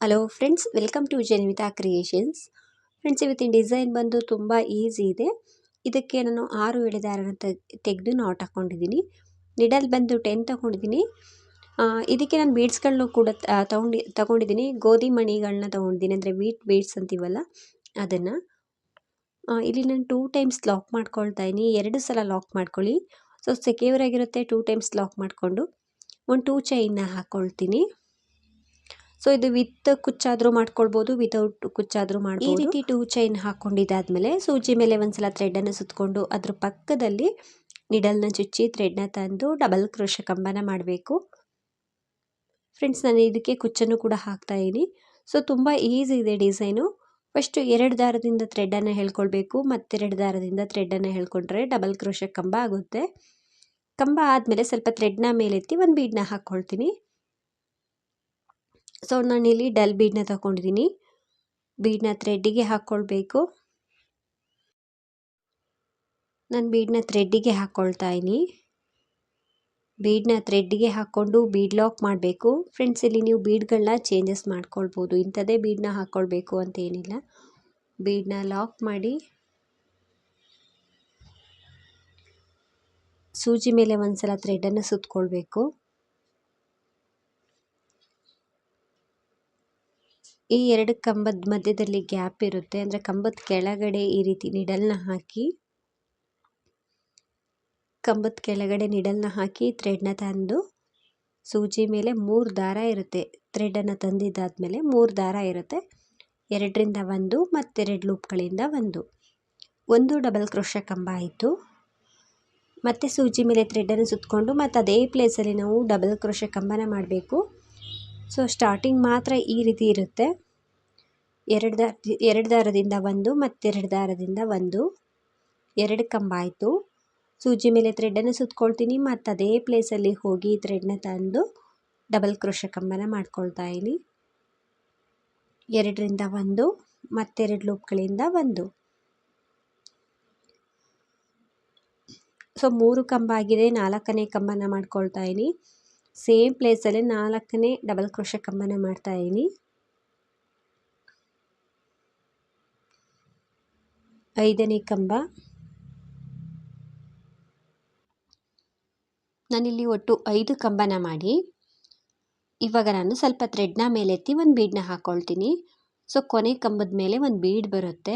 Hello friends welcome to Janvita creations friends ಇವತ್ತಿನ design ಬಂದು ತುಂಬ ಈಸಿ ಇದೆ. ಇದಕ್ಕೆ ನಾನು ಆರು ಎಳೆದಾರನ ತೆಗೆದು ನಾಟ್ ಹಾಕ್ಕೊಂಡಿದ್ದೀನಿ ನಿಡಲ್ ಬಂದು ಟೆನ್ ತಗೊಂಡಿದ್ದೀನಿ. ಇದಕ್ಕೆ ನಾನು ಬೀಡ್ಸ್ಗಳನ್ನೂ ಕೂಡ ತಗೊಂಡಿ, ತಗೊಂಡಿದ್ದೀನಿ. ಗೋಧಿ ಮಣಿಗಳನ್ನ ತಗೊಂಡಿದ್ದೀನಿ. ಅಂದರೆ ವೀಟ್ ಬೀಡ್ಸ್ ಅಂತೀವಲ್ಲ, ಅದನ್ನು. ಇಲ್ಲಿ ನಾನು ಟೂ ಟೈಮ್ಸ್ ಲಾಕ್ ಮಾಡ್ಕೊಳ್ತಾ ಇದ್ದೀನಿ ಎರಡು ಸಲ ಲಾಕ್ ಮಾಡ್ಕೊಳ್ಳಿ. ಸೊ ಸೆಕ್ಯೂರ್ ಆಗಿರುತ್ತೆ. ಟೂ ಟೈಮ್ಸ್ ಲಾಕ್ ಮಾಡಿಕೊಂಡು. ಒಂದು ಟೂ ಚೈನ್ನ ಹಾಕ್ಕೊಳ್ತೀನಿ ಸೊ ಇದು ವಿತ್ ಕುಚ್ಚಾದರೂ ಮಾಡ್ಕೊಳ್ಬೋದು ವಿತೌಟ್ ಕುಚ್ಚಾದರೂ ಮಾಡ್ಬೋದು. ಈ ರೀತಿ ಟೂ ಚೈನ್ ಹಾಕ್ಕೊಂಡಿದ್ದಾದ್ಮೇಲೆ ಸೂಜಿ ಮೇಲೆ ಒಂದ್ಸಲ ಥ್ರೆಡನ್ನು ಸುತ್ತಕೊಂಡು ಅದ್ರ ಪಕ್ಕದಲ್ಲಿ ನಿಡಲ್ನ ಚುಚ್ಚಿ ಥ್ರೆಡ್ನ ತಂದು ಡಬಲ್ ಕ್ರೋಶ ಕಂಬನ ಮಾಡಬೇಕು. ಫ್ರೆಂಡ್ಸ್ ನಾನು ಇದಕ್ಕೆ ಕುಚ್ಚನ್ನು ಕೂಡ ಹಾಕ್ತಾ ಇದ್ದೀನಿ ಸೊ ತುಂಬ ಈಸಿ ಇದೆ ಡಿಸೈನು ಫಸ್ಟ್ ಎರಡು ದಾರದಿಂದ ಥ್ರೆಡನ್ನು ಹೇಳ್ಕೊಳ್ಬೇಕು. ಮತ್ತೆರಡು ದಾರದಿಂದ ಥ್ರೆಡನ್ನು ಹೇಳ್ಕೊಂಡ್ರೆ ಡಬಲ್ ಕ್ರೋಶ ಕಂಬ ಆಗುತ್ತೆ. ಕಂಬ ಆದಮೇಲೆ ಸ್ವಲ್ಪ ಥ್ರೆಡ್ನ ಮೇಲೆತ್ತಿ ಒಂದು ಬೀಡನ್ನ ಹಾಕ್ಕೊಳ್ತೀನಿ ಸೊ ನಾನಿಲ್ಲಿ ಡಲ್ ಬೀಡನ್ನ ತಗೊಂಡಿದ್ದೀನಿ ಬೀಡನ್ನ ಥ್ರೆಡ್ಡಿಗೆ ಹಾಕ್ಕೊಳ್ಬೇಕು ನಾನು ಬೀಡನ್ನ ಥ್ರೆಡ್ಡಿಗೆ ಹಾಕ್ಕೊಳ್ತಾ ಇದ್ದೀನಿ ಬೀಡನ್ನ ಥ್ರೆಡ್ಡಿಗೆ ಹಾಕ್ಕೊಂಡು ಬೀಡ್ ಲಾಕ್ ಮಾಡಬೇಕು. ಫ್ರೆಂಡ್ಸ್ ಇಲ್ಲಿ ನೀವು ಬೀಡ್ಗಳನ್ನ ಚೇಂಜಸ್ ಮಾಡ್ಕೊಳ್ಬೋದು. ಇಂಥದ್ದೇ ಬೀಡನ್ನ ಹಾಕ್ಕೊಳ್ಬೇಕು ಅಂತ ಏನಿಲ್ಲ. ಬೀಡನ್ನ ಲಾಕ್ ಮಾಡಿ. ಸೂಜಿ ಮೇಲೆ ಒಂದು ಸಲ ಥ್ರೆಡನ್ನು ಸುತ್ಕೊಳ್ಬೇಕು. ಈ ಎರಡು ಕಂಬದ ಮಧ್ಯದಲ್ಲಿ ಗ್ಯಾಪ್ ಇರುತ್ತೆ. ಅಂದರೆ ಕಂಬದ ಕೆಳಗಡೆ ಈ ರೀತಿ ನಿಡಲ್ನ ಹಾಕಿ, ಕಂಬದ ಕೆಳಗಡೆ ನಿಡಲ್ನ ಹಾಕಿ ಥ್ರೆಡ್ನ ತಂದು ಸೂಜಿ ಮೇಲೆ ಮೂರು ದಾರ ಇರುತ್ತೆ. ಥ್ರೆಡನ್ನು ತಂದಿದ್ದಾದಮೇಲೆ ಮೂರು ದಾರ ಇರುತ್ತೆ. ಎರಡರಿಂದ ಒಂದು ಮತ್ತೆರಡು ಲೂಪ್ಗಳಿಂದ ಒಂದು. ಒಂದು ಡಬಲ್ ಕ್ರೋಶ ಕಂಬ ಆಯಿತು. ಮತ್ತು ಸೂಜಿ ಮೇಲೆ ಥ್ರೆಡನ್ನು ಸುತ್ತಕೊಂಡು ಮತ್ತು ಅದೇ ಪ್ಲೇಸಲ್ಲಿ ನಾವು ಡಬಲ್ ಕ್ರೋಶ ಕಂಬನ ಮಾಡಬೇಕು. ಸೊ ಸ್ಟಾರ್ಟಿಂಗ್ ಮಾತ್ರ ಈ ರೀತಿ ಇರುತ್ತೆ. ಎರಡು ದಾರ ಎರಡು ದಾರದಿಂದ ಒಂದು ಮತ್ತೆರಡು ದಾರದಿಂದ ಒಂದು. ಎರಡು ಕಂಬ ಆಯಿತು ಸೂಜಿ ಮೇಲೆ ಥ್ರೆಡನ್ನು ಸುತ್ಕೊಳ್ತೀನಿ. ಮತ್ತು ಅದೇ ಪ್ಲೇಸಲ್ಲಿ ಹೋಗಿ ಥ್ರೆಡ್ನ ತಂದು ಡಬಲ್ ಕ್ರೋಶ ಕಂಬನ ಮಾಡ್ಕೊಳ್ತಾ ಇದ್ದೀನಿ. ಎರಡರಿಂದ ಒಂದು ಮತ್ತೆರಡು ಲೂಪ್ಗಳಿಂದ ಒಂದು. ಸೊ ಮೂರು ಕಂಬ ಆಗಿದೆ. ನಾಲ್ಕನೇ ಕಂಬನ ಮಾಡ್ಕೊಳ್ತಾ ಇದ್ದೀನಿ. ಸೇಮ್ ಪ್ಲೇಸಲ್ಲೇ ನಾಲ್ಕನೇ ಡಬಲ್ ಕ್ರೋಶ ಕಂಬನ ಮಾಡ್ತಾ ಇದ್ದೀನಿ ಐದನೇ ಕಂಬ. ನಾನಿಲ್ಲಿ ಒಟ್ಟು ಐದು ಕಂಬನ ಮಾಡಿ, ಇವಾಗ ನಾನು ಸ್ವಲ್ಪ ಥ್ರೆಡ್ನ ಮೇಲೆತ್ತಿ ಒಂದು ಬೀಡನ್ನ ಹಾಕ್ಕೊಳ್ತೀನಿ ಸೊ ಕೊನೆ ಕಂಬದ ಮೇಲೆ ಒಂದು ಬೀಡ್ ಬರುತ್ತೆ.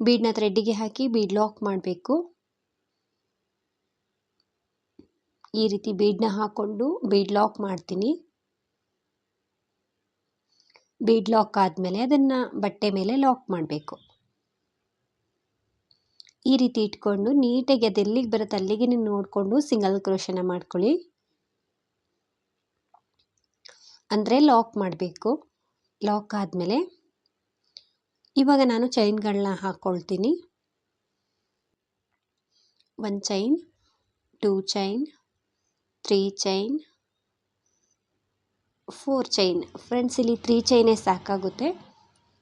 ಬೀಡನ್ನ ಥ್ರೆಡ್ಡಿಗೆ ಹಾಕಿ ಬೀಡ್ ಲಾಕ್ ಮಾಡಬೇಕು. ಈ ರೀತಿ ಬೀಡನ್ನ ಹಾಕ್ಕೊಂಡು ಬೀಡ್ ಲಾಕ್ ಮಾಡ್ತೀನಿ. ಬೀಡ್ ಲಾಕ್ ಆದಮೇಲೆ ಅದನ್ನು ಬಟ್ಟೆ ಮೇಲೆ ಲಾಕ್ ಮಾಡಬೇಕು. ಈ ರೀತಿ ಇಟ್ಕೊಂಡು ನೀಟಾಗಿ ಅದು ಎಲ್ಲಿಗೆ ಬರುತ್ತೆ ಅಲ್ಲಿಗೆ ನೋಡಿಕೊಂಡು ಸಿಂಗಲ್ ಕ್ರೋಶನ ಮಾಡ್ಕೊಳ್ಳಿ. ಅಂದರೆ ಲಾಕ್ ಮಾಡಬೇಕು. ಲಾಕ್ ಆದಮೇಲೆ ಇವಾಗ ನಾನು ಚೈನ್ಗಳನ್ನ ಹಾಕ್ಕೊಳ್ತೀನಿ one chain two chain three chain four chain friends ಇಲ್ಲಿ ತ್ರೀ ಚೈನೇ ಸಾಕಾಗುತ್ತೆ.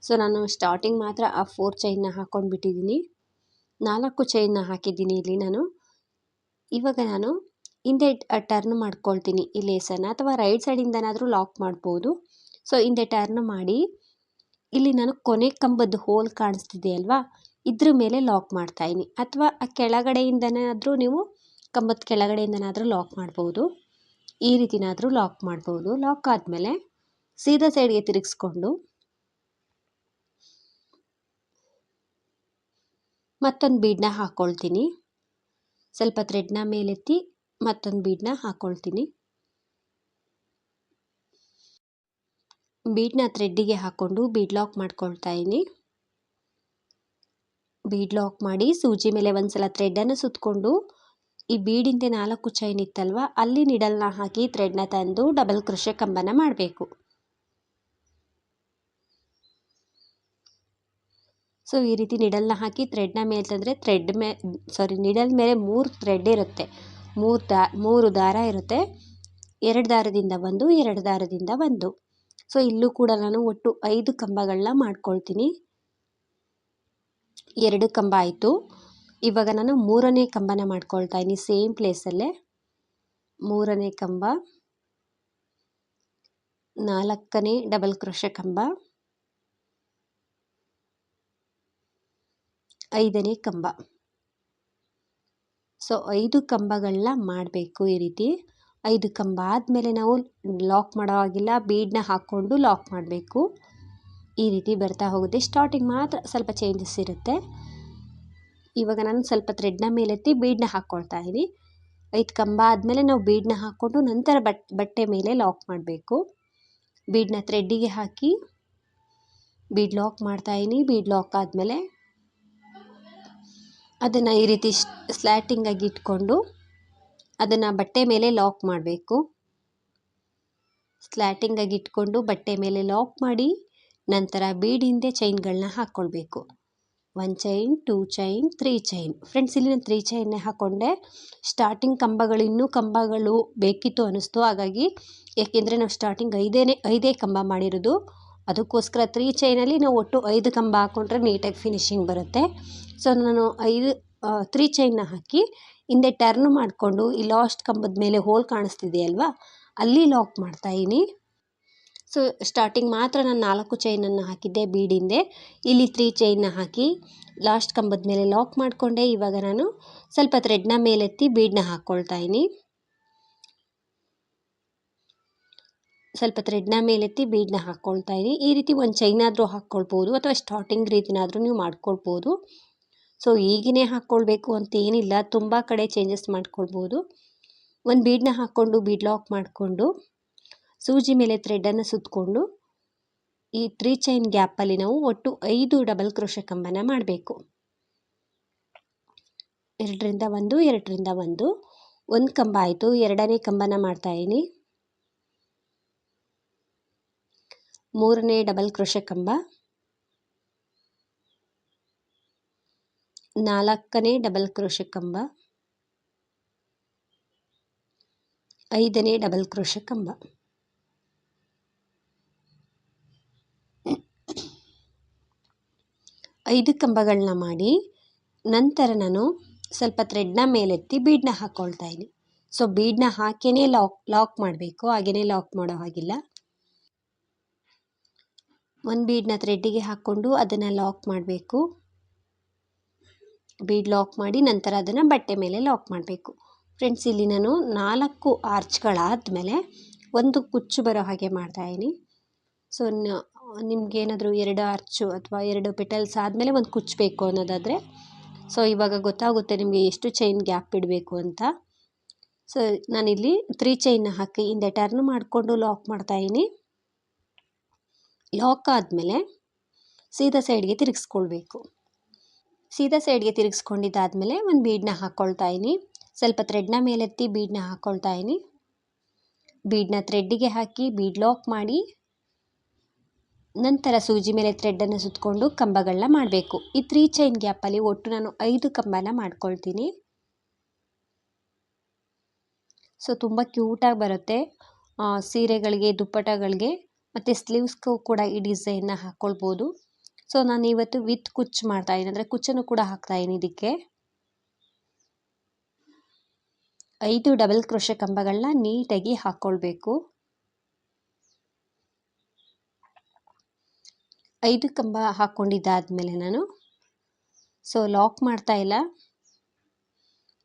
ಸೊ ನಾನು ಸ್ಟಾರ್ಟಿಂಗ್ ಮಾತ್ರ ಆ ಫೋರ್ ಚೈನ್ನ ಹಾಕ್ಕೊಂಡು ಬಿಟ್ಟಿದ್ದೀನಿ ನಾಲ್ಕು ಚೈನ್ನ ಹಾಕಿದ್ದೀನಿ ಇಲ್ಲಿ ನಾನು. ಇವಾಗ ನಾನು ಹಿಂದೆ ಟರ್ನ್ ಮಾಡ್ಕೊಳ್ತೀನಿ ಈ ಲೇಸನ್ನು ಅಥವಾ ರೈಟ್ ಸೈಡಿಂದನಾದರೂ ಲಾಕ್ ಮಾಡ್ಬೋದು. ಸೊ ಹಿಂದೆ ಟರ್ನ್ ಮಾಡಿ. ಇಲ್ಲಿ ನಾನು ಕೊನೆ ಕಂಬದ ಹೋಲ್ ಕಾಣಿಸ್ತಿದೆ ಅಲ್ವಾ ಇದ್ರ ಮೇಲೆ ಲಾಕ್ ಮಾಡ್ತಾಯಿನಿ ಅಥವಾ ಆ ಕೆಳಗಡೆಯಿಂದನಾದರೂ ನೀವು ಕಂಬದ ಕೆಳಗಡೆಯಿಂದನಾದರೂ ಲಾಕ್ ಮಾಡ್ಬೋದು. ಈ ರೀತಿನಾದರೂ ಲಾಕ್ ಮಾಡ್ಬೋದು. ಲಾಕ್ ಆದಮೇಲೆ ಸೀದಾ ಸೈಡ್ಗೆ ತಿರುಗಿಸ್ಕೊಂಡು ಮತ್ತೊಂದು ಬೀಡನ್ನ ಹಾಕ್ಕೊಳ್ತೀನಿ ಸ್ವಲ್ಪ ಥ್ರೆಡ್ನ ಮೇಲೆತ್ತಿ ಮತ್ತೊಂದು ಬೀಡನ್ನ ಹಾಕ್ಕೊಳ್ತೀನಿ ಬೀಡನ್ನ ಥ್ರೆಡ್ಡಿಗೆ ಹಾಕ್ಕೊಂಡು ಬೀಡ್ ಲಾಕ್ ಮಾಡ್ಕೊಳ್ತಾ ಇದ್ದೀನಿ. ಬೀಡ್ ಲಾಕ್ ಮಾಡಿ ಸೂಜಿ ಮೇಲೆ ಒಂದು ಸಲ ಥ್ರೆಡ್ಡನ್ನು ಸುತ್ತಕೊಂಡು ಈ ಬೀಡಿಂದೆ ನಾಲ್ಕು ಚೈನ್ ಇತ್ತಲ್ವ? ಅಲ್ಲಿ ನಿಡಲ್ನ ಹಾಕಿ ಥ್ರೆಡ್ನ ತಂದು ಡಬಲ್ ಕೃಷಿ ಕಂಬನ ಮಾಡಬೇಕು. ಸೊ ಈ ರೀತಿ ನಿಡಲ್ನ ಹಾಕಿ ಥ್ರೆಡ್ನ ಮೇಲೆ ತಂದರೆ ಥ್ರೆಡ್ ಮೇ ಸಾರಿ ನಿಡಲ್ ಮೇಲೆ ಮೂರು ಥ್ರೆಡ್ ಇರುತ್ತೆ. ಮೂರು ದಾ, ಮೂರು ದಾರ ಇರುತ್ತೆ. ಎರಡು ದಾರದಿಂದ ಒಂದು, ಎರಡು ದಾರದಿಂದ ಒಂದು. ಸೊ ಇಲ್ಲೂ ಕೂಡ ನಾನು ಒಟ್ಟು ಐದು ಕಂಬಗಳನ್ನ ಮಾಡ್ಕೊಳ್ತೀನಿ. ಎರಡು ಕಂಬ ಆಯಿತು. ಇವಾಗ ನಾನು ಮೂರನೇ ಕಂಬನ ಮಾಡ್ಕೊಳ್ತಾ ಇದ್ದೀನಿ ಸೇಮ್ ಪ್ಲೇಸಲ್ಲೇ ಮೂರನೇ ಕಂಬ, ನಾಲ್ಕನೇ ಡಬಲ್ ಕ್ರೋಶ ಕಂಬ, ಐದನೇ ಕಂಬ. ಸೊ ಐದು ಕಂಬಗಳನ್ನ ಮಾಡಬೇಕು ಈ ರೀತಿ. ಐದು ಕಂಬ ಆದಮೇಲೆ ನಾವು ಲಾಕ್ ಮಾಡೋ ಹಾಗಿಲ್ಲ ಬೀಡನ್ನ ಹಾಕ್ಕೊಂಡು ಲಾಕ್ ಮಾಡಬೇಕು. ಈ ರೀತಿ ಬರ್ತಾ ಹೋಗುತ್ತೆ. ಸ್ಟಾರ್ಟಿಂಗ್ ಮಾತ್ರ ಸ್ವಲ್ಪ ಚೇಂಜಸ್ ಇರುತ್ತೆ. ಇವಾಗ ನಾನು ಸ್ವಲ್ಪ ಥ್ರೆಡ್ನ ಮೇಲೆತ್ತಿ ಬೀಡನ್ನ ಹಾಕ್ಕೊಳ್ತಾ ಇದ್ದೀನಿ ಐದು ಕಂಬ ಆದಮೇಲೆ ನಾವು ಬೀಡನ್ನ ಹಾಕ್ಕೊಂಡು ನಂತರ ಬಟ್, ಬಟ್ಟೆ ಮೇಲೆ ಲಾಕ್ ಮಾಡಬೇಕು. ಬೀಡನ್ನ ಥ್ರೆಡ್ಡಿಗೆ ಹಾಕಿ ಬೀಡ್ ಲಾಕ್ ಮಾಡ್ತಾಯಿದ್ದೀನಿ ಬೀಡ್ ಲಾಕ್ ಆದಮೇಲೆ ಅದನ್ನು ಈ ರೀತಿ ಸ್ಲ್ಯಾಟಿಂಗಾಗಿ ಇಟ್ಕೊಂಡು ಅದನ್ನು ಬಟ್ಟೆ ಮೇಲೆ ಲಾಕ್ ಮಾಡಬೇಕು. ಸ್ಲ್ಯಾಟಿಂಗಾಗಿ ಇಟ್ಕೊಂಡು ಬಟ್ಟೆ ಮೇಲೆ ಲಾಕ್ ಮಾಡಿ ನಂತರ ಬೀಡ್ ಹಿಂದೆ ಚೈನ್ಗಳನ್ನ ಹಾಕ್ಕೊಳ್ಬೇಕು one chain two chain three chain friends ಇಲ್ಲಿ ನಾನು ತ್ರೀ ಚೈನ್ನೇ ಹಾಕ್ಕೊಂಡೆ ಸ್ಟಾರ್ಟಿಂಗ್ ಕಂಬಗಳು, ಇನ್ನೂ ಕಂಬಗಳು ಬೇಕಿತ್ತು ಅನ್ನಿಸ್ತು ಹಾಗಾಗಿ ಏಕೆಂದರೆ ನಾವು ಸ್ಟಾರ್ಟಿಂಗ್ ಐದೇನೆ ಐದೇ ಕಂಬ ಮಾಡಿರೋದು. ಅದಕ್ಕೋಸ್ಕರ ತ್ರೀ ಚೈನಲ್ಲಿ ನಾವು ಒಟ್ಟು ಐದು ಕಂಬ ಹಾಕ್ಕೊಂಡ್ರೆ ನೀಟಾಗಿ ಫಿನಿಶಿಂಗ್ ಬರುತ್ತೆ. ಸೊ ನಾನು ಐದು ತ್ರೀ ಚೈನ್ನ ಹಾಕಿ ಹಿಂದೆ ಟರ್ನ್ ಮಾಡಿಕೊಂಡು ಈ ಲಾಸ್ಟ್ ಕಂಬದ ಮೇಲೆ ಹೋಲ್ ಕಾಣಿಸ್ತಿದೆಯಲ್ವಾ? ಅಲ್ಲಿ ಲಾಕ್ ಮಾಡ್ತಾಯಿದ್ದೀನಿ ಸೊ ಸ್ಟಾರ್ಟಿಂಗ್ ಮಾತ್ರ ನಾನು ನಾಲ್ಕು ಚೈನನ್ನು ಹಾಕಿದ್ದೆ ಬೀಡಿಂದೆ. ಇಲ್ಲಿ ತ್ರೀ ಚೈನ್ನ ಹಾಕಿ ಲಾಸ್ಟ್ ಕಂಬದ ಮೇಲೆ ಲಾಕ್ ಮಾಡಿಕೊಂಡೆ. ಇವಾಗ ನಾನು ಸ್ವಲ್ಪ ಥ್ರೆಡ್ನ ಮೇಲೆತ್ತಿ ಬೀಡನ್ನ ಹಾಕ್ಕೊಳ್ತಾ ಇದ್ದೀನಿ. ಸ್ವಲ್ಪ ಥ್ರೆಡ್ನ ಮೇಲೆತ್ತಿ ಬೀಡನ್ನ ಹಾಕ್ಕೊಳ್ತಾ ಇದ್ದೀನಿ. ಈ ರೀತಿ ಒಂದು ಚೈನಾದರೂ ಹಾಕ್ಕೊಳ್ಬೋದು ಅಥವಾ ಸ್ಟಾರ್ಟಿಂಗ್ ರೀತಿನಾದರೂ ನೀವು ಮಾಡ್ಕೊಳ್ಬೋದು. ಸೊ ಈಗಿನೇ ಹಾಕ್ಕೊಳ್ಬೇಕು ಅಂತ ಏನಿಲ್ಲ. ತುಂಬ ಕಡೆ ಚೇಂಜಸ್ ಮಾಡ್ಕೊಳ್ಬೋದು. ಒಂದು ಬೀಡನ್ನ ಹಾಕ್ಕೊಂಡು ಬೀಡ್ ಲಾಕ್ ಮಾಡಿಕೊಂಡು ಸೂಜಿ ಮೇಲೆ ಥ್ರೆಡನ್ನು ಸುತ್ತಕೊಂಡು ಈ ತ್ರೀ ಚೈನ್ ಗ್ಯಾಪಲ್ಲಿ ನಾವು ಒಟ್ಟು ಐದು ಡಬಲ್ ಕ್ರೋಶ ಕಂಬನ ಮಾಡಬೇಕು. ಎರಡರಿಂದ ಒಂದು ಎರಡರಿಂದ ಒಂದು. ಒಂದು ಕಂಬ ಆಯಿತು. ಎರಡನೇ ಕಂಬನ ಮಾಡ್ತಾಯಿದ್ದೀನಿ ಮೂರನೇ ಡಬಲ್ ಕ್ರೋಶ ಕಂಬ. ನಾಲ್ಕನೇ ಡಬಲ್ ಕ್ರೋಶ ಕಂಬ. ಐದನೇ ಡಬಲ್ ಕ್ರೋಶ ಕಂಬ. ಐದು ಕಂಬಗಳನ್ನ ಮಾಡಿ ನಂತರ ನಾನು ಸ್ವಲ್ಪ ಥ್ರೆಡ್ನ ಮೇಲೆತ್ತಿ ಬೀಡನ್ನ ಹಾಕ್ಕೊಳ್ತಾ ಇದ್ದೀನಿ. ಸೊ ಬೀಡನ್ನ ಹಾಕಿಯೇ ಲಾಕ್ ಲಾಕ್ ಮಾಡಬೇಕು ಹಾಗೆಯೇ ಲಾಕ್ ಮಾಡೋ ಹಾಗಿಲ್ಲ. ಒಂದು ಬೀಡನ್ನ ಥ್ರೆಡ್ಡಿಗೆ ಹಾಕ್ಕೊಂಡು ಅದನ್ನು ಲಾಕ್ ಮಾಡಬೇಕು. ಬೀಡ್ ಲಾಕ್ ಮಾಡಿ ನಂತರ ಅದನ್ನು ಬಟ್ಟೆ ಮೇಲೆ ಲಾಕ್ ಮಾಡಬೇಕು. ಫ್ರೆಂಡ್ಸ್ ಇಲ್ಲಿ ನಾನು ನಾಲ್ಕು ಆರ್ಚ್ಗಳಾದಮೇಲೆ ಒಂದು ಕುಚ್ಚು ಬರೋ ಹಾಗೆ ಮಾಡ್ತಾಯಿದ್ದೀನಿ ಸೊ ನಿಮಗೇನಾದರೂ ಎರಡು ಅರ್ಚು ಅಥವಾ ಎರಡು ಪೆಟಲ್ಸ್ ಆದಮೇಲೆ ಒಂದು ಕುಚ್ಚು ಬೇಕು ಅನ್ನೋದಾದರೆ, ಸೊ ಇವಾಗ ಗೊತ್ತಾಗುತ್ತೆ ನಿಮಗೆ ಎಷ್ಟು ಚೈನ್ ಗ್ಯಾಪ್ ಇಡಬೇಕು ಅಂತ. ಸೊ ನಾನಿಲ್ಲಿ ತ್ರೀ ಚೈನ್ನ ಹಾಕಿ ಹಿಂದೆ ಟರ್ನ್ ಮಾಡಿಕೊಂಡು ಲಾಕ್ ಮಾಡ್ತಾಯಿದ್ದೀನಿ ಲಾಕ್ ಆದಮೇಲೆ ಸೀದಾ ಸೈಡ್ಗೆ ತಿರುಗಿಸ್ಕೊಳ್ಬೇಕು. ಸೀದಾ ಸೈಡ್ಗೆ ತಿರುಗಿಸ್ಕೊಂಡಿದ್ದಾದಮೇಲೆ ಒಂದು ಬೀಡನ್ನ ಹಾಕ್ಕೊಳ್ತಾ ಇದ್ದೀನಿ. ಸ್ವಲ್ಪ ಥ್ರೆಡ್ನ ಮೇಲೆತ್ತಿ ಬೀಡನ್ನ ಹಾಕ್ಕೊಳ್ತಾ ಇದ್ದೀನಿ. ಬೀಡನ್ನ ಥ್ರೆಡ್ಡಿಗೆ ಹಾಕಿ ಬೀಡ್ ಲಾಕ್ ಮಾಡಿ ನಂತರ ಸೂಜಿ ಮೇಲೆ ಥ್ರೆಡ್ಡನ್ನು ಸುತ್ತಕೊಂಡು ಕಂಬಗಳನ್ನ ಮಾಡಬೇಕು. ಈ ತ್ರೀ ಚೈನ್ ಗ್ಯಾಪಲ್ಲಿ ಒಟ್ಟು ನಾನು ಐದು ಕಂಬನ ಮಾಡ್ಕೊಳ್ತೀನಿ. ಸೊ ತುಂಬ ಕ್ಯೂಟಾಗಿ ಬರುತ್ತೆ. ಸೀರೆಗಳಿಗೆ, ದುಪ್ಪಟಗಳಿಗೆ ಮತ್ತು ಸ್ಲೀವ್ಸ್ಗೂ ಕೂಡ ಈ ಡಿಸೈನ್ನ ಹಾಕ್ಕೊಳ್ಬೋದು ಸೊ ನಾನು ಇವತ್ತು ವಿತ್ ಕುಚ್ ಮಾಡ್ತಾಯಿದ್ದೀನಿ ಅಂದರೆ ಕುಚ್ಚನ್ನು ಕೂಡ ಹಾಕ್ತಾಯಿದ್ದೀನಿ ಇದಕ್ಕೆ. ಐದು ಡಬಲ್ ಕ್ರೋಶ ಕಂಬಗಳನ್ನ ನೀಟಾಗಿ ಹಾಕ್ಕೊಳ್ಬೇಕು ಐದು ಕಂಬ ಹಾಕ್ಕೊಂಡಿದ್ದಾದಮೇಲೆ ನಾನು. ಸೊ ಲಾಕ್ ಮಾಡ್ತಾ ಇಲ್ಲ.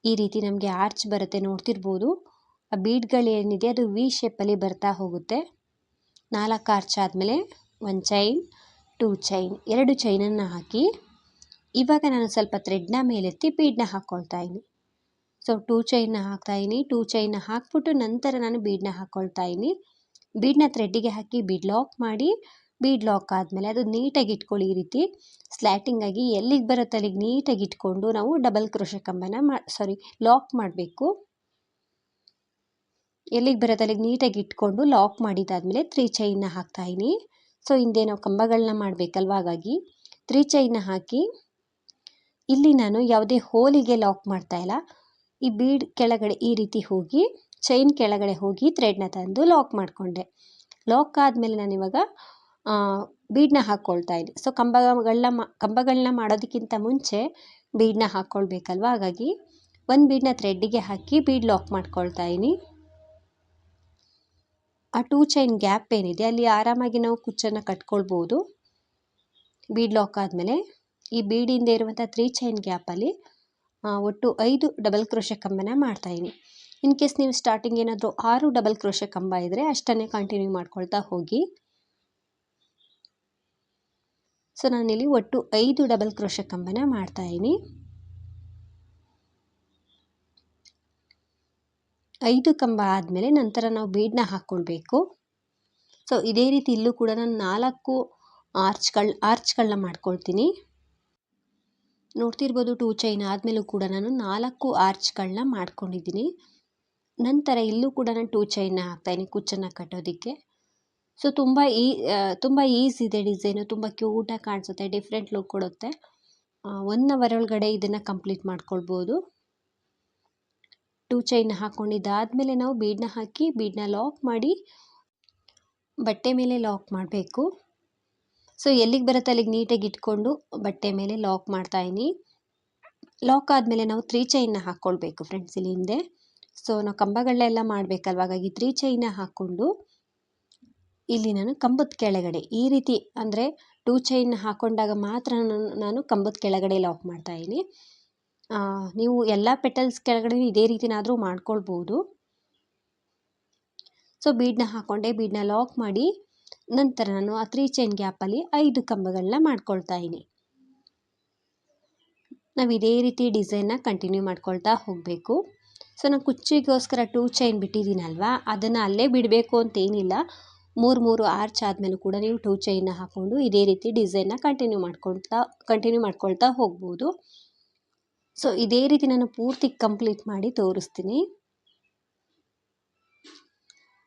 ಈ ರೀತಿ ನಮಗೆ ಆರ್ಚ್ ಬರುತ್ತೆ, ನೋಡ್ತಿರ್ಬೋದು. ಆ ಬೀಡ್ಗಳೇನಿದೆ ಅದು ವಿ ಶೇಪಲ್ಲಿ ಬರ್ತಾ ಹೋಗುತ್ತೆ. ನಾಲ್ಕು ಆರ್ಚ್ ಆದಮೇಲೆ ಒಂದು ಚೈನ್ ಟೂ ಚೈನ್ ಎರಡು ಚೈನನ್ನು ಹಾಕಿ, ಇವಾಗ ನಾನು ಸ್ವಲ್ಪ ಥ್ರೆಡ್ನ ಮೇಲೆತ್ತಿ ಬೀಡನ್ನ ಹಾಕ್ಕೊಳ್ತಾ ಇದ್ದೀನಿ. ಸೊ ಟೂ ಚೈನ್ನ ಹಾಕ್ತಾಯಿದ್ದೀನಿ ಟೂ ಚೈನ್ನ ಹಾಕ್ಬಿಟ್ಟು ನಂತರ ನಾನು ಬೀಡನ್ನ ಹಾಕ್ಕೊಳ್ತಾ ಇದ್ದೀನಿ. ಬೀಡನ್ನ ಥ್ರೆಡ್ಡಿಗೆ ಹಾಕಿ ಬೀಡ್ ಲಾಕ್ ಮಾಡಿ ಬೀಡ್ ಲಾಕ್ ಆದಮೇಲೆ ಅದು ನೀಟಾಗಿ ಇಟ್ಕೊಳ್ಳಿ ಈ ರೀತಿ. ಸ್ಲ್ಯಾಟಿಂಗಾಗಿ ಎಲ್ಲಿಗೆ ಬರುತ್ತೆ ಅಲ್ಲಿಗೆ ನೀಟಾಗಿ ಇಟ್ಕೊಂಡು ನಾವು ಡಬಲ್ ಕ್ರೋಶ ಕಂಬನ ಮಾ ಸಾರಿ ಲಾಕ್ ಮಾಡಬೇಕು. ಎಲ್ಲಿಗೆ ಬರುತ್ತೆ ಅಲ್ಲಿಗೆ ನೀಟಾಗಿ ಇಟ್ಕೊಂಡು ಲಾಕ್ ಮಾಡಿದ್ದಾದಮೇಲೆ ತ್ರೀ ಚೈನ್ನ ಹಾಕ್ತಾಯಿನಿ ಸೊ ಹಿಂದೆ ನಾವು ಕಂಬಗಳನ್ನ ಮಾಡಬೇಕಲ್ವ ಹಾಗಾಗಿ ತ್ರೀ ಚೈನ್ನ ಹಾಕಿ ಇಲ್ಲಿ ನಾನು ಯಾವುದೇ ಹೋಲಿಗೆ ಲಾಕ್ ಮಾಡ್ತಾ ಇಲ್ಲ. ಈ ಬೀಡ್ ಕೆಳಗಡೆ ಈ ರೀತಿ ಹೋಗಿ ಚೈನ್ ಕೆಳಗಡೆ ಹೋಗಿ ಥ್ರೆಡ್ನ ತಂದು ಲಾಕ್ ಮಾಡಿಕೊಂಡೆ. ಲಾಕ್ ಆದಮೇಲೆ ನಾನಿವಾಗ ಬೀಡನ್ನ ಹಾಕ್ಕೊಳ್ತಾ ಇದ್ದೀನಿ ಸೊ ಕಂಬಗಳನ್ನ ಮಾ ಕಂಬಗಳನ್ನ ಮಾಡೋದಕ್ಕಿಂತ ಮುಂಚೆ ಬೀಡನ್ನ ಹಾಕ್ಕೊಳ್ಬೇಕಲ್ವ ಹಾಗಾಗಿ ಒಂದು ಬೀಡನ್ನ ಥ್ರೆಡ್ಡಿಗೆ ಹಾಕಿ ಬೀಡ್ ಲಾಕ್ ಮಾಡ್ಕೊಳ್ತಾ ಇದೀನಿ ಆ ಟೂ ಚೈನ್ ಗ್ಯಾಪ್ ಏನಿದೆ, ಅಲ್ಲಿ ಆರಾಮಾಗಿ ನಾವು ಕುಚ್ಚನ್ನು ಕಟ್ಕೊಳ್ಬೋದು. ಬೀಡ್ ಲಾಕ್ ಆದಮೇಲೆ ಈ ಬೀಡಿಂದ ಇರುವಂಥ ತ್ರೀ ಚೈನ್ ಗ್ಯಾಪಲ್ಲಿ ಒಟ್ಟು ಐದು ಡಬಲ್ ಕ್ರೋಶೆ ಕಂಬನ ಮಾಡ್ತಾಯಿದ್ದೀನಿ ಇನ್ ಕೇಸ್ ನೀವು ಸ್ಟಾರ್ಟಿಂಗ್ ಏನಾದರೂ ಆರು ಡಬಲ್ ಕ್ರೋಶೆ ಕಂಬ ಇದ್ದರೆ ಅಷ್ಟನ್ನೇ ಕಂಟಿನ್ಯೂ ಮಾಡ್ಕೊಳ್ತಾ ಹೋಗಿ. ಸೊ ನಾನಿಲ್ಲಿ ಒಟ್ಟು ಐದು ಡಬಲ್ ಕ್ರೋಶ ಕಂಬನ ಮಾಡ್ತಾಯಿದ್ದೀನಿ ಐದು ಕಂಬ ಆದಮೇಲೆ ನಂತರ ನಾವು ಬೀಡನ್ನ ಹಾಕ್ಕೊಳ್ಬೇಕು. ಸೊ ಇದೇ ರೀತಿ ಇಲ್ಲೂ ಕೂಡ ನಾನು ನಾಲ್ಕು ಆರ್ಚ್ಗಳು, ಆರ್ಚ್ಗಳನ್ನ ಮಾಡ್ಕೊಳ್ತೀನಿ. ನೋಡ್ತಿರ್ಬೋದು ಟೂ ಚೈನ್ ಆದಮೇಲೂ ಕೂಡ ನಾನು ನಾಲ್ಕು ಆರ್ಚ್ಗಳನ್ನ ಮಾಡ್ಕೊಂಡಿದ್ದೀನಿ. ನಂತರ ಇಲ್ಲೂ ಕೂಡ ನಾನು ಟೂ ಚೈನ್ನ ಹಾಕ್ತಾಯಿದ್ದೀನಿ ಕುಚ್ಚನ್ನು ಕಟ್ಟೋದಕ್ಕೆ. ಸೊ ತುಂಬ ಈ ತುಂಬ ಈಸಿ ಇದೆ ಡಿಸೈನು ತುಂಬ ಕ್ಯೂಟಾಗಿ ಕಾಣಿಸುತ್ತೆ ಡಿಫ್ರೆಂಟ್ ಲುಕ್ ಕೊಡುತ್ತೆ. ಒನ್ ಅವರ್ ಒಳಗಡೆ ಇದನ್ನು ಕಂಪ್ಲೀಟ್ ಮಾಡ್ಕೊಳ್ಬೋದು. ಟೂ ಚೈನ್ ಹಾಕ್ಕೊಂಡಿದ್ದಾದಮೇಲೆ ನಾವು ಬೀಡನ್ನ ಹಾಕಿ ಬೀಡನ್ನ ಲಾಕ್ ಮಾಡಿ, ಬಟ್ಟೆ ಮೇಲೆ ಲಾಕ್ ಮಾಡಬೇಕು. ಸೊ ಎಲ್ಲಿಗೆ ಬರುತ್ತೆ ಅಲ್ಲಿಗೆ ನೀಟಾಗಿ ಇಟ್ಕೊಂಡು ಬಟ್ಟೆ ಮೇಲೆ ಲಾಕ್ ಮಾಡ್ತಾಯಿನಿ ಲಾಕ್ ಆದಮೇಲೆ ನಾವು ತ್ರೀ ಚೈನ್ನ ಹಾಕ್ಕೊಳ್ಬೇಕು ಫ್ರೆಂಡ್ಸ್ ಇಲ್ಲಿ ಹಿಂದೆ. ಸೊ ನಾವು ಕಂಬಗಳನ್ನೆಲ್ಲ ಮಾಡಬೇಕಲ್ವ, ಹಾಗಾಗಿ ತ್ರೀ ಚೈನ್ನ ಹಾಕ್ಕೊಂಡು ಇಲ್ಲಿ ನಾನು ಕಂಬದ ಕೆಳಗಡೆ. ಈ ರೀತಿ ಅಂದರೆ ಟೂ ಚೈನ್ ಹಾಕೊಂಡಾಗ ಮಾತ್ರ ನಾನು ಕಂಬದ ಕೆಳಗಡೆ ಲಾಕ್ ಮಾಡ್ತಾ ಇದ್ದೀನಿ. ನೀವು ಎಲ್ಲ ಪೆಟಲ್ಸ್ ಕೆಳಗಡೆ ಇದೇ ರೀತಿನಾದರೂ ಮಾಡ್ಕೊಳ್ಬೋದು. ಸೊ ಬೀಡನ್ನ ಹಾಕ್ಕೊಂಡೆ ಬೀಡ್ನ ಲಾಕ್ ಮಾಡಿ, ನಂತರ ನಾನು ಆ ತ್ರೀ ಚೈನ್ ಗ್ಯಾಪಲ್ಲಿ ಐದು ಕಂಬಗಳನ್ನ ಮಾಡ್ಕೊಳ್ತಾ ಇದ್ದೀನಿ. ನಾವು ಇದೇ ರೀತಿ ಡಿಸೈನ್ನ ಕಂಟಿನ್ಯೂ ಮಾಡ್ಕೊಳ್ತಾ ಹೋಗಬೇಕು. ಸೊ ನಾನು ಕುಚ್ಚಿಗೋಸ್ಕರ ಟೂ ಚೈನ್ ಬಿಟ್ಟಿದ್ದೀನಲ್ವಾ? ಅದನ್ನು ಅಲ್ಲೇ ಬಿಡಬೇಕು ಅಂತೇನಿಲ್ಲ ಮೂರು ಮೂರು ಆರ್ಚ್ ಆದಮೇಲೂ ಕೂಡ ನೀವು ಟೂ ಚೈನ್ನ ಹಾಕ್ಕೊಂಡು ಇದೇ ರೀತಿ ಡಿಸೈನ್ನ ಕಂಟಿನ್ಯೂ ಮಾಡ್ಕೊಳ್ತಾ ಕಂಟಿನ್ಯೂ ಮಾಡ್ಕೊಳ್ತಾ ಹೋಗ್ಬೋದು. ಸೊ ಇದೇ ರೀತಿ ನಾನು ಪೂರ್ತಿ ಕಂಪ್ಲೀಟ್ ಮಾಡಿ ತೋರಿಸ್ತೀನಿ.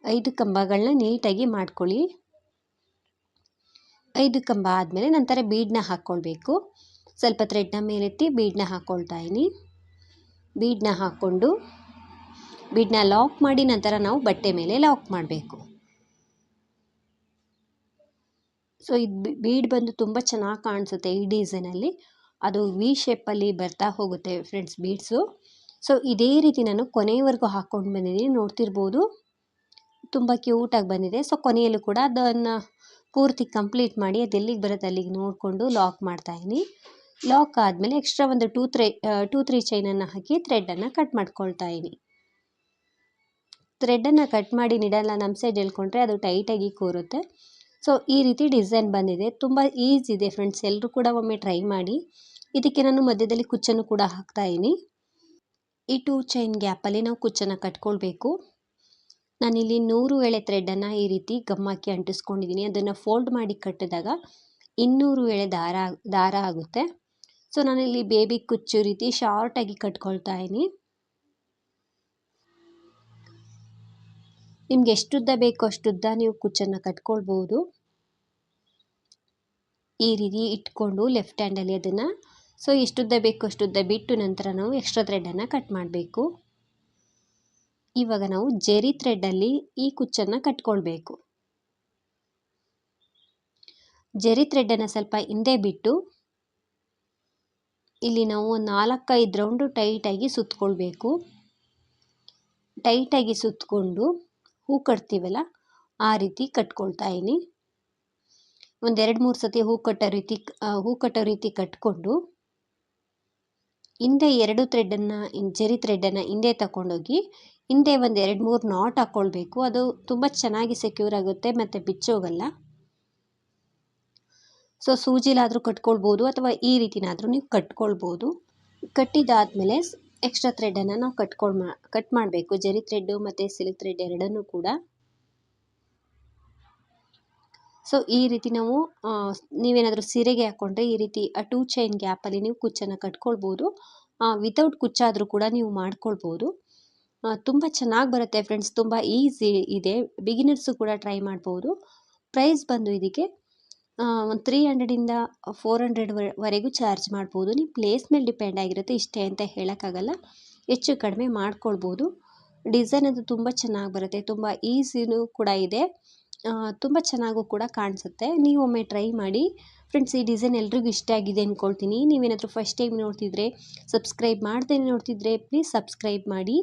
ಐದು ಕಂಬಗಳನ್ನ ನೀಟಾಗಿ ಮಾಡ್ಕೊಳ್ಳಿ. ಐದು ಕಂಬ ಆದಮೇಲೆ ನಂತರ ಬೀಡನ್ನ ಹಾಕ್ಕೊಳ್ಬೇಕು. ಸ್ವಲ್ಪ ಥ್ರೆಡ್ನ ಮೇಲೆತ್ತಿ ಬೀಡನ್ನ ಹಾಕ್ಕೊಳ್ತಾ ಇದ್ದೀನಿ. ಬೀಡನ್ನ ಹಾಕ್ಕೊಂಡು ಬೀಡನ್ನ ಲಾಕ್ ಮಾಡಿ ನಂತರ ನಾವು ಬಟ್ಟೆ ಮೇಲೆ ಲಾಕ್ ಮಾಡಬೇಕು. ಸೊ ಇದು ಬೀಡ್ ಬಂದು ತುಂಬ ಚೆನ್ನಾಗಿ ಕಾಣಿಸುತ್ತೆ ಈ ಡಿಸೈನಲ್ಲಿ ಅದು ವಿ ಶೇಪಲ್ಲಿ ಬರ್ತಾ ಹೋಗುತ್ತೆ ಫ್ರೆಂಡ್ಸ್ ಬೀಡ್ಸು ಸೊ ಇದೇ ರೀತಿ ನಾನು ಕೊನೆಯವರೆಗೂ ಹಾಕ್ಕೊಂಡು ಬಂದಿದ್ದೀನಿ. ನೋಡ್ತಿರ್ಬೋದು. ತುಂಬ ಕ್ಯೂಟಾಗಿ ಬಂದಿದೆ. ಸೊ ಕೊನೆಯಲ್ಲೂ ಕೂಡ ಅದನ್ನು ಪೂರ್ತಿ ಕಂಪ್ಲೀಟ್ ಮಾಡಿ ಅದು ಎಲ್ಲಿಗೆ ಬರುತ್ತೆ ಅಲ್ಲಿಗೆ ನೋಡಿಕೊಂಡು ಲಾಕ್ ಮಾಡ್ತಾಯಿದ್ದೀನಿ ಲಾಕ್ ಆದಮೇಲೆ ಎಕ್ಸ್ಟ್ರಾ ಒಂದು ಟೂ ತ್ರೆ ಟೂ ತ್ರೀ ಚೈನನ್ನು ಹಾಕಿ ಥ್ರೆಡನ್ನು ಕಟ್ ಮಾಡ್ಕೊಳ್ತಾ ಇದ್ದೀನಿ. ಕಟ್ ಮಾಡಿ ನಿಡಲ್ಲ ನಮ್ಮ ಸೈಡ್ ಹೇಳ್ಕೊಂಡ್ರೆ ಅದು ಟೈಟಾಗಿ ಕೂರುತ್ತೆ. ಸೊ ಈ ರೀತಿ ಡಿಸೈನ್ ಬಂದಿದೆ. ತುಂಬ ಈಸಿ ಇದೆ ಫ್ರೆಂಡ್ಸ್ ಎಲ್ಲರೂ ಕೂಡ ಒಮ್ಮೆ ಟ್ರೈ ಮಾಡಿ. ಇದಕ್ಕೆ ನಾನು ಮಧ್ಯದಲ್ಲಿ ಕುಚ್ಚನ್ನು ಕೂಡ ಹಾಕ್ತಾಯಿದ್ದೀನಿ ಈ ಟೂ ಚೈನ್ ಗ್ಯಾಪಲ್ಲಿ ನಾವು ಕುಚ್ಚನ್ನು ಕಟ್ಕೊಳ್ಬೇಕು. ನಾನಿಲ್ಲಿ ನೂರು ಎಳೆ ಥ್ರೆಡನ್ನು ಈ ರೀತಿ ಗಮ್ಮಾಕಿ ಅಂಟಿಸ್ಕೊಂಡಿದ್ದೀನಿ. ಅದನ್ನು ಫೋಲ್ಡ್ ಮಾಡಿ ಕಟ್ಟಿದಾಗ ಇನ್ನೂರು ಎಳೆ ದಾರ ದಾರ ಆಗುತ್ತೆ. ಸೊ ನಾನಿಲ್ಲಿ ಬೇಬಿ ಕುಚ್ಚು ರೀತಿ ಶಾರ್ಟಾಗಿ ಕಟ್ಕೊಳ್ತಾ ಇದ್ದೀನಿ. ನಿಮ್ಗೆ ಎಷ್ಟುದ್ದ ಬೇಕೋ ಅಷ್ಟುದ್ದ ನೀವು ಕುಚ್ಚನ್ನು ಕಟ್ಕೊಳ್ಬೋದು. ಈ ರೀತಿ ಇಟ್ಕೊಂಡು ಲೆಫ್ಟ್ ಹ್ಯಾಂಡಲ್ಲಿ ಅದನ್ನು. ಸೊ ಎಷ್ಟುದ್ದ ಬೇಕು ಅಷ್ಟುದ್ದ ಬಿಟ್ಟು ನಂತರ ನಾವು ಎಕ್ಸ್ಟ್ರಾ ಥ್ರೆಡನ್ನು ಕಟ್ ಮಾಡಬೇಕು. ಇವಾಗ ನಾವು ಜೆರಿ ಥ್ರೆಡ್ಡಲ್ಲಿ ಈ ಕುಚ್ಚನ್ನು ಕಟ್ಕೊಳ್ಬೇಕು. ಜೆರಿ ಥ್ರೆಡ್ಡನ್ನು ಸ್ವಲ್ಪ ಹಿಂದೆ ಬಿಟ್ಟು ಇಲ್ಲಿ ನಾವು ನಾಲ್ಕೈದು ರೌಂಡು ಟೈಟಾಗಿ ಸುತ್ತಕೊಳ್ಬೇಕು ಟೈಟಾಗಿ ಸುತ್ತಕೊಂಡು ಹೂ ಕಟ್ತೀವಲ್ಲ, ಆ ರೀತಿ ಕಟ್ಕೊಳ್ತಾ ಒಂದು ಒಂದೆರಡು ಮೂರು ಸತಿ ಹೂ ಕಟ್ಟೋ ರೀತಿ ಹೂ ಕಟ್ಟೋ ರೀತಿ ಕಟ್ಕೊಂಡು ಹಿಂದೆ ಎರಡು ಥ್ರೆಡ್ಡನ್ನು ಜರಿ ಥ್ರೆಡ್ಡನ್ನು ಹಿಂದೆ ತಗೊಂಡೋಗಿ ಹಿಂದೆ ಒಂದು ಎರಡು ಮೂರು ನಾಟ್ ಹಾಕ್ಕೊಳ್ಬೇಕು ಅದು ತುಂಬ ಚೆನ್ನಾಗಿ ಸೆಕ್ಯೂರ್ ಆಗುತ್ತೆ, ಮತ್ತು ಬಿಚ್ಚೋಗಲ್ಲ. ಸೊ ಸೂಜಿಲಾದರೂ ಕಟ್ಕೊಳ್ಬೋದು ಅಥವಾ ಈ ರೀತಿನಾದರೂ ನೀವು ಕಟ್ಕೊಳ್ಬೋದು. ಕಟ್ಟಿದಾದಮೇಲೆ ಎಕ್ಸ್ಟ್ರಾ ಥ್ರೆಡ್ಡನ್ನು ನಾವು ಕಟ್ಕೊಳ್ ಮಾ ಕಟ್ ಮಾಡಬೇಕು. ಜರಿ ಥ್ರೆಡ್ಡು ಮತ್ತು ಸಿಲ್ಕ್ ಥ್ರೆಡ್ ಎರಡನ್ನೂ ಕೂಡ. ಸೊ ಈ ರೀತಿ ನಾವು ನೀವೇನಾದರೂ ಸೀರೆಗೆ ಹಾಕ್ಕೊಂಡ್ರೆ ಈ ರೀತಿ ಆ ಟೂ ಚೈನ್ ಗ್ಯಾಪಲ್ಲಿ ನೀವು ಕುಚ್ಚನ್ನು ಕಟ್ಕೊಳ್ಬೋದು. ವಿತೌಟ್ ಕುಚ್ಚಾದರೂ ಕೂಡ ನೀವು ಮಾಡ್ಕೊಳ್ಬೋದು. ತುಂಬ ಚೆನ್ನಾಗಿ ಬರುತ್ತೆ ಫ್ರೆಂಡ್ಸ್ ತುಂಬ ಈಸಿ ಇದೆ. ಬಿಗಿನರ್ಸು ಕೂಡ ಟ್ರೈ ಮಾಡ್ಬೋದು. ಪ್ರೈಸ್ ಬಂದು ಇದಕ್ಕೆ ಒಂದು ತ್ರೀ ಹಂಡ್ರೆಡಿಂದ ಫೋರ್ ಹಂಡ್ರೆಡ್ ವರೆಗೂ ಚಾರ್ಜ್ ಮಾಡ್ಬೋದು. ನಿಮ್ಮ ಪ್ಲೇಸ್ ಮೇಲೆ ಡಿಪೆಂಡ್ ಆಗಿರುತ್ತೆ ಇಷ್ಟೇ ಅಂತ ಹೇಳೋಕ್ಕಾಗಲ್ಲ. ಹೆಚ್ಚು ಕಡಿಮೆ ಮಾಡ್ಕೊಳ್ಬೋದು. ಡಿಸೈನ್ ಅದು ತುಂಬ ಚೆನ್ನಾಗಿ ಬರುತ್ತೆ. ತುಂಬ ಈಸಿನೂ ಕೂಡ ಇದೆ. ತುಂಬ ಚೆನ್ನಾಗೂ ಕೂಡ ಕಾಣಿಸುತ್ತೆ. ನೀವು ಒಮ್ಮೆ ಟ್ರೈ ಮಾಡಿ. ಫ್ರೆಂಡ್ಸ್ ಈ ಡಿಸೈನ್ ಎಲ್ರಿಗೂ ಇಷ್ಟ ಆಗಿದೆ ಅಂದ್ಕೊಳ್ತೀನಿ ನೀವೇನಾದರೂ ಫಸ್ಟ್ ಟೈಮ್ ನೋಡ್ತಿದ್ರೆ ಸಬ್ಸ್ಕ್ರೈಬ್ ಮಾಡ್ದೇ ನೋಡ್ತಿದ್ರೆ ಪ್ಲೀಸ್ ಸಬ್ಸ್ಕ್ರೈಬ್ ಮಾಡಿ.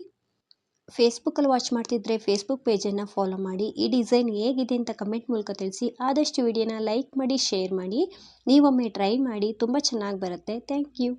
ಫೇಸ್ಬುಕ್ಕಲ್ಲಿ ವಾಚ್ ಮಾಡ್ತಿದ್ರೆ ಫೇಸ್ಬುಕ್ ಪೇಜನ್ನು ಫಾಲೋ ಮಾಡಿ, ಈ ಡಿಸೈನ್ ಹೇಗಿದೆ ಅಂತ ಕಮೆಂಟ್ ಮೂಲಕ ತಿಳಿಸಿ. ಆದಷ್ಟು ವಿಡಿಯೋನ ಲೈಕ್ ಮಾಡಿ, ಶೇರ್ ಮಾಡಿ. ನೀವೊಮ್ಮೆ ಟ್ರೈ ಮಾಡಿ, ತುಂಬ ಚೆನ್ನಾಗಿ ಬರುತ್ತೆ. Thank you.